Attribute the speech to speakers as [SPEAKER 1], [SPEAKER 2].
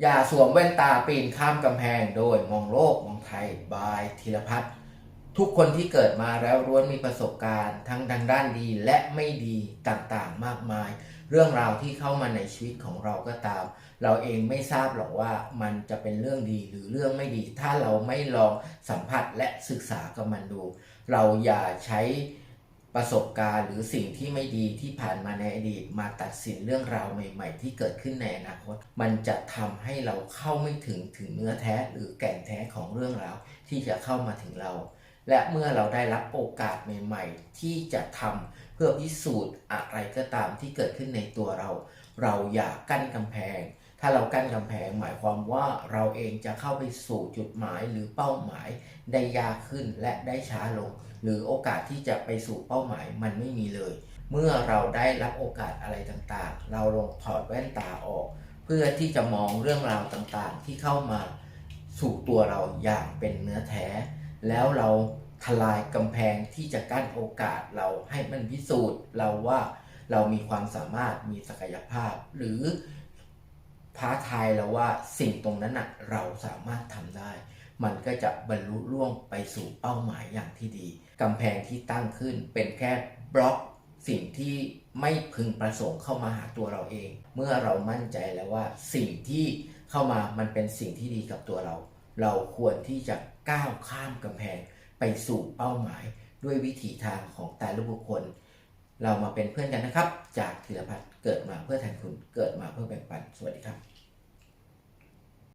[SPEAKER 1] อย่าสวมแว่นตาปีนข้ามกำแพงโดยมองโลกมองไทยบายธีรพัฒน์ทุกคนที่เกิดมาแล้วล้วนมีประสบการณ์ ทั้งทางด้านดีและไม่ดีต่างๆมากมาย เรื่องราวที่เข้ามาในชีวิตของเราก็ตาม เราเองไม่ทราบหรอกว่ามันจะเป็นเรื่องดีหรือเรื่องไม่ดี ถ้าเราไม่ลองสัมผัสและศึกษากับมันดู เราอย่าใช้ ประสบการณ์หรือสิ่งที่ไม่ดีที่ผ่านมาในอดีตมาตัดสินเรื่องราวใหม่ ๆ ที่เกิดขึ้นในอนาคต มันจะทำให้เราเข้าไม่ถึงถึงเนื้อแท้หรือแก่นแท้ของเรื่องราวที่จะเข้ามาถึงเรา และเมื่อเราได้รับโอกาสใหม่ ๆ ที่จะทำเพื่อพิสูจน์อะไรก็ตามที่เกิดขึ้นในตัวเรา เราอย่ากั้นกำแพง ถ้าเรากั้นกำแพงหมายความว่าเราเองจะเข้าไปสู่จุดหมายหรือเป้าหมายได้ยากขึ้นและได้ช้าลง หรือโอกาสที่จะไปสู่เป้าหมายมันไม่มีเลย เมื่อเราได้รับโอกาสอะไรต่างๆ เราลองถอดแว่นตาออก เพื่อที่จะมองเรื่องราวต่างๆ ที่เข้ามาสู่ตัวเราอย่างเป็นเนื้อแท้ แล้วเราทลายกำแพงที่จะกั้นโอกาสเราให้มันพิสูจน์ เราว่าเรามีความสามารถมีศักยภาพ หรือ ท้าทายเราว่าสิ่งตรงนั้นน่ะเราสามารถทำได้ มันก็จะบรรลุล่วงไปสู่เป้าหมายอย่างที่ดีกำแพงที่ตั้งขึ้นเป็นแค่บล็อกสิ่งที่ไม่พึงประสงค์เข้ามาหาตัวเราเอง เมื่อเรามั่นใจแล้วว่าสิ่งที่เข้ามามันเป็นสิ่งที่ดีกับตัวเรา เราควรที่จะก้าวข้ามกำแพงไปสู่เป้าหมาย ด้วยวิถีทางของแต่ละบุคคล เรามาเป็นเพื่อนกันนะครับ จากธีรพัฒน์เกิดมาเพื่อแทนคุณเกิดมาเพื่อแบ่งปันสวัสดีครับ